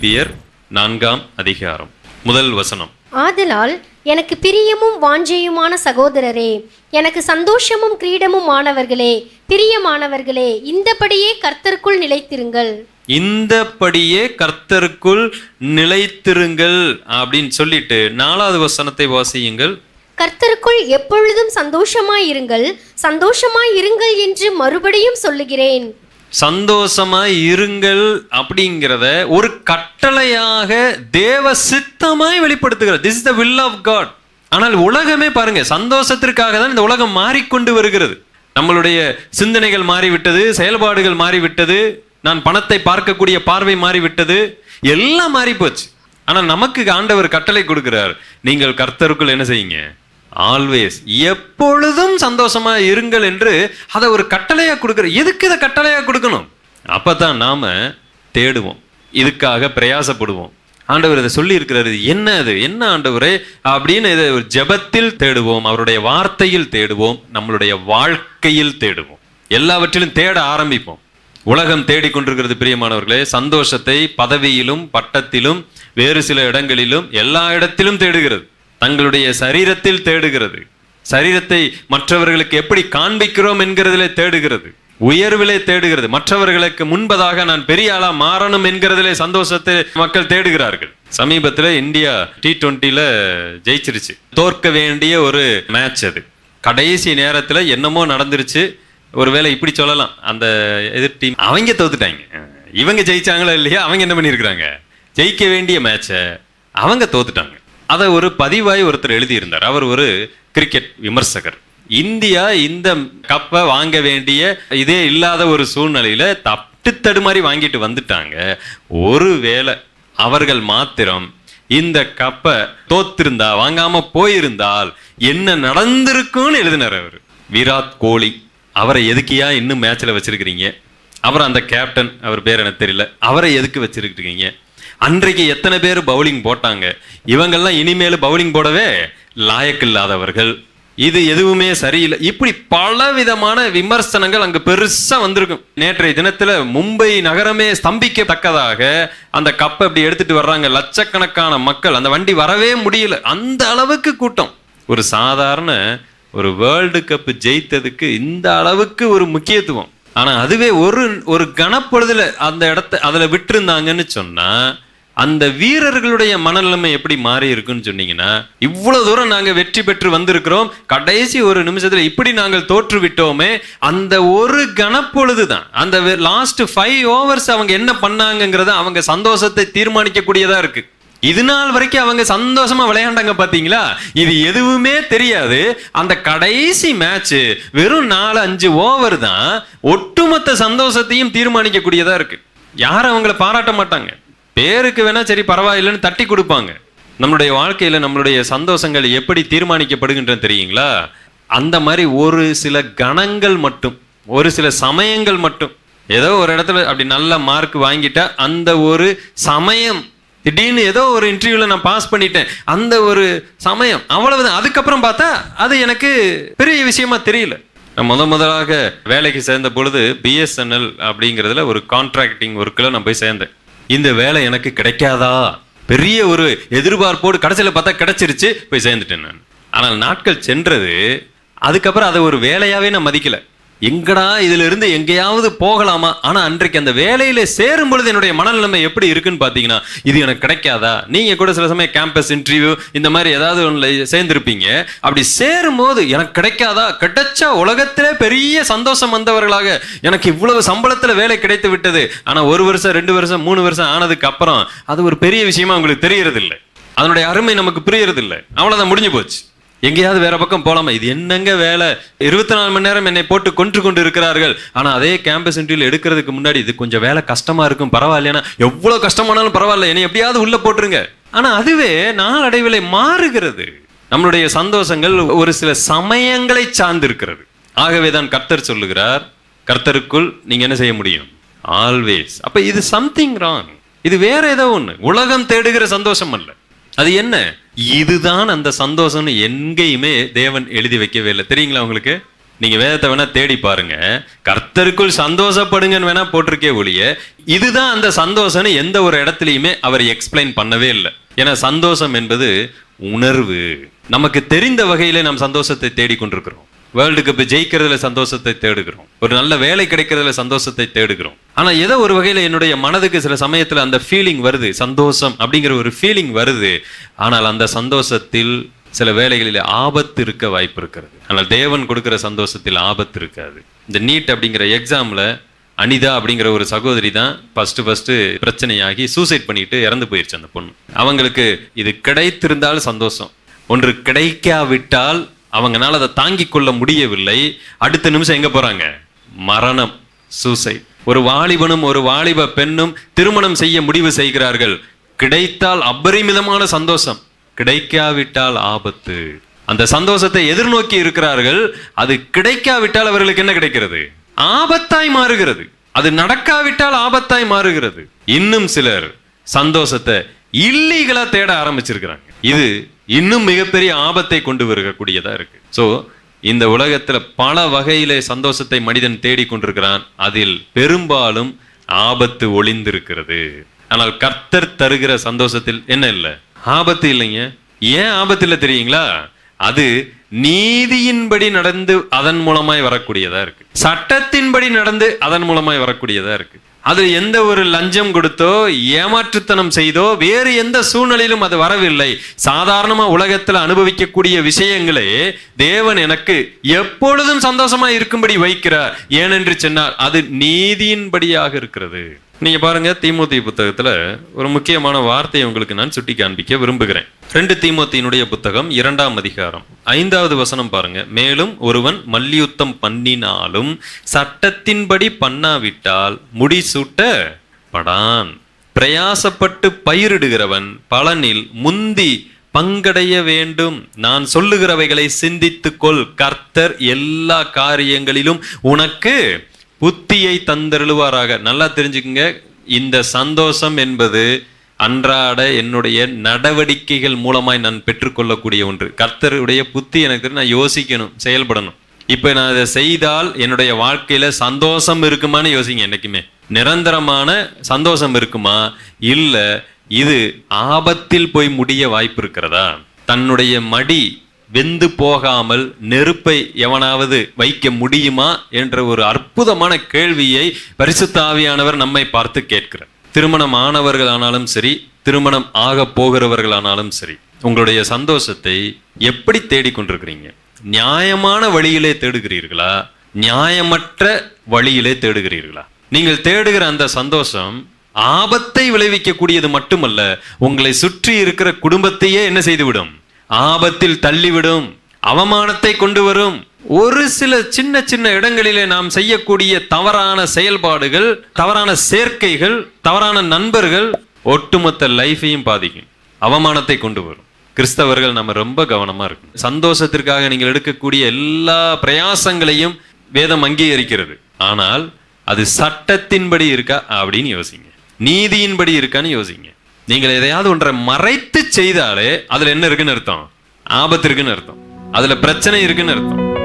பிலிப்பியர் நான்காம் அதிகாரம் முதல் வசனம். ஆதலால் எனக்கு பிரியமும் வாஞ்சையுமான சகோதரரே எனக்கு சந்தோஷமும் கிரீடமும் ஆனவர்களே பிரியமானவர்களே இந்தபடியே கர்த்தருக்குள் நிலைத்திருங்கள். இந்தபடியே கர்த்தருக்குள் நிலைத்திருங்கள் அப்படின்னு சொல்லிட்டு நாலாவது வசனத்தை வாசியுங்கள். கர்த்தருக்குள் எப்பொழுதும் சந்தோஷமாய் இருங்கள் சந்தோஷமாய் இருங்கள் என்று மறுபடியும் சொல்லுகிறேன். சந்தோஷமா இருங்கள் அப்படிங்கிறத ஒரு கட்டளையாக தேவ சித்தமாய் வெளிப்படுத்துகிறது this is the will of God ஆனால் உலகமே பாருங்க சந்தோஷத்திற்காக தான் இந்த உலகம் மாறிக்கொண்டு வருகிறது. நம்மளுடைய சிந்தனைகள் மாறிவிட்டது செயல்பாடுகள் மாறிவிட்டது நான் பணத்தை பார்க்கக்கூடிய பார்வை மாறிவிட்டது எல்லாம் மாறி போச்சு ஆனால் நமக்கு ஆண்டவர் கட்டளை கொடுக்கிறார் நீங்கள் கர்த்தருக்குள் என்ன செய்யுங்க? ஆல்வேஸ் எப்பொழுதும் சந்தோஷமா இருங்கள் என்று அதை ஒரு கட்டளையா கொடுக்குற எதுக்கு இதை கட்டளையா கொடுக்கணும்? அப்பதான் நாம தேடுவோம். இதுக்காக பிரயாசப்படுவோம். ஆண்டவர் இதை சொல்லி இருக்கிறாரு என்ன அது? என்ன ஆண்டவரே? அப்படின்னு இதை ஒரு ஜெபத்தில் தேடுவோம். அவருடைய வார்த்தையில் தேடுவோம். நம்மளுடைய வாழ்க்கையில் தேடுவோம். எல்லாவற்றிலும் தேட ஆரம்பிப்போம். உலகம் தேடிக்கொண்டிருக்கிறது பிரியமானவர்களே சந்தோஷத்தை பதவியிலும் பட்டத்திலும் வேறு சில இடங்களிலும் எல்லா இடத்திலும் தேடுகிறது. தங்களுடைய சரீரத்தில் தேடுகிறது. சரீரத்தை மற்றவர்களுக்கு எப்படி காண்பிக்கிறோம் என்கிறதிலே தேடுகிறது. உயர்விலே தேடுகிறது. மற்றவர்களுக்கு முன்பதாக நான் பெரிய ஆளா மாறணும் என்கிறதிலே சந்தோஷத்தை மக்கள் தேடுகிறார்கள். சமீபத்தில் இந்தியா டி டுவெண்ட்டில ஜெயிச்சிருச்சு. தோற்க வேண்டிய ஒரு மேட்ச் அது. கடைசி நேரத்தில் என்னமோ நடந்துருச்சு. ஒருவேளை இப்படி சொல்லலாம். அந்த எதிர் டீம் அவங்க தோத்துட்டாங்க. இவங்க ஜெயிச்சாங்களா இல்லையா? அவங்க என்ன பண்ணியிருக்கிறாங்க? ஜெயிக்க வேண்டிய மேட்சை அவங்க தோத்துட்டாங்க. அதை ஒரு பதிவாய் ஒருத்தர் எழுதியிருந்தார். அவர் ஒரு கிரிக்கெட் விமர்சகர். இந்தியா இந்த கப்பை வாங்க வேண்டிய இதே இல்லாத ஒரு சூழ்நிலையில தட்டு தடுமாறி வாங்கிட்டு வந்துட்டாங்க. ஒருவேளை அவர்கள் மாத்திரம் இந்த கப்பை தோத்திருந்தா வாங்காம போயிருந்தால் என்ன நடந்திருக்கும்னு எழுதினார் அவர். விராட் கோலி அவரை எதுக்கியா இன்னும் மேட்ச்ல வச்சிருக்கிறீங்க? அவர் அந்த கேப்டன் அவர் பேர் எனக்கு தெரியல. அவரை எதுக்கு வச்சிருக்கிறீங்க? அன்றைக்கு எத்தனை பேர் பவுலிங் போட்டாங்க? இவங்கெல்லாம் இனிமேல் பவுலிங் போடவே லாயக்கில்லாதவர்கள் இது எதுவுமே சரியில்லை. இப்படி பல விதமான விமர்சனங்கள் அங்கு பெருசா வந்திருக்கும். நேற்றைய தினத்துல மும்பை நகரமே ஸ்தம்பிக்கத்தக்கதாக அந்த கப்பை இப்படி எடுத்துட்டு வர்றாங்க. லட்சக்கணக்கான மக்கள் அந்த வண்டி வரவே முடியல. அந்த அளவுக்கு கூட்டம். ஒரு சாதாரண ஒரு வேர்ல்டு கப் ஜெயித்ததுக்கு இந்த அளவுக்கு ஒரு முக்கியத்துவம். ஆனா அதுவே ஒரு ஒரு கணப்பொழுதுல அந்த இடத்த அதுல விட்டிருந்தாங்கன்னு சொன்னா அந்த வீரர்களுடைய மனநிலைமை எப்படி மாறி இருக்குன்னு சொன்னீங்கன்னா இவ்வளவு தூரம் நாங்கள் வெற்றி பெற்று வந்திருக்கிறோம். கடைசி ஒரு நிமிஷத்துல இப்படி நாங்கள் தோற்று விட்டோமே அந்த ஒரு கணப்பொழுது தான் அந்த லாஸ்ட் ஃபைவ் ஓவர்ஸ் அவங்க என்ன பண்ணாங்கங்கிறத அவங்க சந்தோஷத்தை தீர்மானிக்கக்கூடியதா இருக்கு. இது நாள் வரைக்கும் அவங்க சந்தோஷமா விளையாண்டாங்க பாத்தீங்களா? இது எதுவுமே தெரியாது. அந்த கடைசி மேட்ச் வெறும் நாலு அஞ்சு ஓவர் தான் ஒட்டுமொத்த சந்தோஷத்தையும் தீர்மானிக்கக்கூடியதா இருக்கு. யாரும் அவங்கள பாராட்ட மாட்டாங்க. பேருக்கு வேணா சரி பரவாயில்லைன்னு தட்டி கொடுப்பாங்க. நம்மளுடைய வாழ்க்கையில் நம்மளுடைய சந்தோஷங்கள் எப்படி தீர்மானிக்கப்படுகின்றன தெரியுங்களா? அந்த மாதிரி ஒரு சில கணங்கள் மட்டும் ஒரு சில சமயங்கள் மட்டும். ஏதோ ஒரு இடத்துல அப்படி நல்ல மார்க் வாங்கிட்டா அந்த ஒரு சமயம் திடீர்னு ஏதோ ஒரு இன்டர்வியூவில் நான் பாஸ் பண்ணிட்டேன். அந்த ஒரு சமயம் அவ்வளவுதான். அதுக்கப்புறம் பார்த்தா அது எனக்கு பெரிய விஷயமா தெரியல. நான் முத முதலாக வேலைக்கு சேர்ந்த பொழுது பிஎஸ்என்எல் அப்படிங்கிறதுல ஒரு கான்ட்ராக்டிங் ஒர்க்கில் நான் போய் சேர்ந்தேன். இந்த வேலை எனக்கு கிடைக்காதா? பெரிய ஒரு எதிர்பார்ப்போடு கடைசியில் பார்த்தா கிடைச்சிருச்சு போய் சேர்ந்துட்டேன் நான். ஆனால் நாட்கள் சென்றது அதுக்கப்புறம் அதை ஒரு வேலையாகவே நான் மதிக்கலை. எங்கடா இதுல இருந்து எங்கேயாவது போகலாமா? ஆனா அன்றைக்கு அந்த வேலையில சேரும் பொழுது என்னுடைய மனநிலைமை எப்படி இருக்குன்னு பாத்தீங்கன்னா இது எனக்கு கிடைக்காதா? நீங்க கூட சில சமயம் கேம்பஸ் இன்டர்வியூ இந்த மாதிரி ஏதாவது ஒன்றுல சேர்ந்திருப்பீங்க. அப்படி சேரும் போது எனக்கு கிடைக்காதா? கிடைச்சா உலகத்திலே பெரிய சந்தோஷம் வந்தவர்களாக எனக்கு இவ்வளவு சம்பளத்துல வேலை கிடைத்து விட்டது. ஆனா ஒரு வருஷம் ரெண்டு வருஷம் மூணு வருஷம் ஆனதுக்கு அப்புறம் அது ஒரு பெரிய விஷயமா உங்களுக்கு தெரியறது இல்லை அதனுடைய அருமை நமக்கு புரியறது இல்லை அவ்வளவுதான் முடிஞ்சு போச்சு. எங்கேயாவது வேற பக்கம் போலாமா? இது என்னங்க வேலை? இருபத்தி நாலு மணி நேரம் என்னை போட்டு கொன்று கொண்டு இருக்கிறார்கள் ஆனால் அதே கேம்பஸ் இன்டர்வியூல எடுக்கிறதுக்கு முன்னாடி இது கொஞ்சம் வேலை கஷ்டமா இருக்கும். பரவாயில்லையா எவ்வளோ கஷ்டமானாலும் பரவாயில்ல. என்னை எப்படியாவது உள்ள போட்டுருங்க. ஆனால் அதுவே நாளடைவில் மாறுகிறது. நம்மளுடைய சந்தோஷங்கள் ஒரு சில சமயங்களை சார்ந்திருக்கிறது. ஆகவே தான் கர்த்தர் சொல்லுகிறார் கர்த்தருக்குள் நீங்க என்ன செய்ய முடியும்? ஆல்வேஸ் அப்ப இது சம்திங் ராங் இது வேற ஏதோ ஒன்று உலகம் தேடுகிற சந்தோஷம் அல்ல. அது என்ன? இதுதான் அந்த சந்தோஷம்னு எங்கேயுமே தேவன் எழுதி வைக்கவே இல்லை. தெரியுங்களா உங்களுக்கு? நீங்க வேதத்தை வேணா தேடி பாருங்க. கர்த்தருக்குள் சந்தோஷப்படுங்கன்னு வேணா போட்டிருக்கே ஒழிய இதுதான் அந்த சந்தோஷம்னு எந்த ஒரு இடத்துலையுமே அவர் எக்ஸ்பிளைன் பண்ணவே இல்லை. ஏன்னா சந்தோஷம் என்பது உணர்வு. நமக்கு தெரிந்த வகையில நாம் சந்தோஷத்தை தேடிக்கொண்டிருக்கிறோம். வேர்ல்டு கப் ஜெயிக்கிறதுல சந்தோஷத்தை தேடுகிறோம். ஒரு நல்ல வேலை கிடைக்கிறதுல சந்தோஷத்தை தேடுகிறோம். ஆனா ஏதோ ஒரு வகையில என்னுடைய மனதுக்கு சில சமயத்துல அந்த ஃபீலிங் வருது. சந்தோஷம் அப்படிங்கிற ஒரு ஃபீலிங் வருது. ஆனால் அந்த சந்தோஷத்தில் சில வேலைகளில் ஆபத்து இருக்க வாய்ப்பு இருக்கிறது. ஆனால் தேவன் கொடுக்கிற சந்தோஷத்தில் ஆபத்து இருக்காது. இந்த நீட் அப்படிங்கிற எக்ஸாம்ல அனிதா அப்படிங்கிற ஒரு சகோதரி தான் ஃபர்ஸ்ட் ஃபர்ஸ்ட் பிரச்சனையாகி சூசைட் பண்ணிட்டு இறந்து போயிருச்சு அந்த பொண்ணு. அவங்களுக்கு இது கிடைத்திருந்தால் சந்தோஷம். ஒன்று கிடைக்காவிட்டால் அவங்கனால அதை தாங்கிக் கொள்ள முடியவில்லை. அடுத்த நிமிஷம் எங்க போறாங்க? மரணம் சூசைட் ஒரு வாலிபனும் ஒரு வாலிப பெண்ணும் திருமணம் செய்ய முடிவு செய்கிறார்கள். கிடைத்தால் அபரிமிதமான சந்தோஷம். கிடைக்காவிட்டால் ஆபத்து. அந்த சந்தோஷத்தை எதிர்நோக்கி இருக்கிறார்கள். அது கிடைக்காவிட்டால் அவர்களுக்கு என்ன கிடைக்கிறது? ஆபத்தாய் மாறுகிறது. அது நடக்காவிட்டால் ஆபத்தாய் மாறுகிறது. இன்னும் சிலர் சந்தோஷத்தை இல்லீகலா தேட ஆரம்பிச்சிருக்கிறாங்க. இது இன்னும் மிகப்பெரிய ஆபத்தை கொண்டு வரக்கூடியதா இருக்கு. ஸோ இந்த உலகத்துல பல வகையிலே சந்தோஷத்தை மனிதன் தேடிக்கொண்டிருக்கிறான் அதில் பெரும்பாலும் ஆபத்து ஒளிந்திருக்கிறது. ஆனால் கர்த்தர் தருகிற சந்தோஷத்தில் என்ன இல்லை? ஆபத்து இல்லைங்க. ஏன் ஆபத்து இல்லை தெரியுங்களா? அது நீதியின்படி நடந்து அதன் மூலமாய் வரக்கூடியதா இருக்கு. சட்டத்தின்படி நடந்து அதன் மூலமாய் வரக்கூடியதா இருக்கு. அது எந்த ஒரு லஞ்சம் கொடுத்தோ ஏமாற்றுத்தனம் செய்தோ வேறு எந்த சூழ்நிலையிலும் அது வரவில்லை. சாதாரணமா உலகத்தில் அனுபவிக்கக்கூடிய விஷயங்களே தேவன் எனக்கு எப்பொழுதும் சந்தோஷமா இருக்கும்படி வைக்கிறார். ஏனென்று சொன்னால் அது நீதியின்படியாக இருக்கிறது. நீங்க பாருங்க தீமோத்தி புத்தகத்துல ஒரு முக்கியமான வார்த்தையை உங்களுக்கு நான் சுட்டி காண்பிக்க விரும்புகிறேன். ரெண்டு தீமோத்தியினுடைய புத்தகம் இரண்டாம் அதிகாரம் ஐந்தாவது வசனம் பாருங்க. மேலும் ஒருவன் மல்யுத்தம் பண்ணினாலும் சட்டத்தின்படி பண்ணாவிட்டால் முடிசூட்ட படான் பிரயாசப்பட்டு பயிரிடுகிறவன் பலனில் முந்தி பங்கடைய வேண்டும். நான் சொல்லுகிறவைகளை சிந்தித்துக்கொள். கர்த்தர் எல்லா காரியங்களிலும் உனக்கு புத்தியை தந்தருளுவாராக. நல்லா தெரிஞ்சுக்குங்க. இந்த சந்தோஷம் என்பது அன்றாட என்னுடைய நடவடிக்கைகள் மூலமாய் நான் பெற்றுக்கொள்ளக்கூடிய ஒன்று. கர்த்தருடைய புத்தி எனக்கு தெரியும், நான் யோசிக்கணும் செயல்படணும். இப்போ நான் அதை செய்தால் என்னுடைய வாழ்க்கையில் சந்தோஷம் இருக்குமான்னு யோசிங்க என்றைக்குமே நிரந்தரமான சந்தோஷம் இருக்குமா? இல்லை இது ஆபத்தில் போய் முடிய வாய்ப்பு இருக்கிறதா? தன்னுடைய மடி வெந்து போகாமல் நெருப்பை எவனாவது வைக்க முடியுமா என்ற ஒரு அற்புதமான கேள்வியை பரிசுத்தாவியானவர் நம்மை பார்த்து கேட்கிறார். திருமணம் ஆனவர்களானாலும் சரி திருமணம் ஆக போகிறவர்களானாலும் சரி உங்களுடைய சந்தோஷத்தை எப்படி தேடிக்கொண்டிருக்கிறீங்க நியாயமான வழியிலே தேடுகிறீர்களா? நியாயமற்ற வழியிலே தேடுகிறீர்களா? நீங்கள் தேடுகிற அந்த சந்தோஷம் ஆபத்தை விளைவிக்கக்கூடியது மட்டுமல்ல உங்களை சுற்றி இருக்கிற குடும்பத்தையே என்ன செய்துவிடும்? ஆபத்தில் தள்ளிவிடும் அவமானத்தை கொண்டு வரும் ஒரு சில சின்ன சின்ன இடங்களிலே நாம் செய்யக்கூடிய தவறான செயல்பாடுகள் தவறான சேர்க்கைகள் தவறான நண்பர்கள் ஒட்டுமொத்த லைஃபையும் பாதிக்கும் அவமானத்தை கொண்டு வரும் கிறிஸ்தவர்கள் நம்ம ரொம்ப கவனமா இருக்கும் சந்தோஷத்திற்காக நீங்கள் எடுக்கக்கூடிய எல்லா பிரயாசங்களையும் வேதம் அங்கீகரிக்கிறது. ஆனால் அது சட்டத்தின்படி இருக்கா அப்படின்னு யோசிங்க. நீதியின்படி இருக்கான்னு யோசிங்க. நீங்கள் எதையாவது ஒன்றை மறைத்து செய்தாலே அதுல என்ன இருக்குன்னு அர்த்தம்? ஆபத்து இருக்குன்னு அர்த்தம். அதுல பிரச்சனை இருக்குன்னு அர்த்தம்.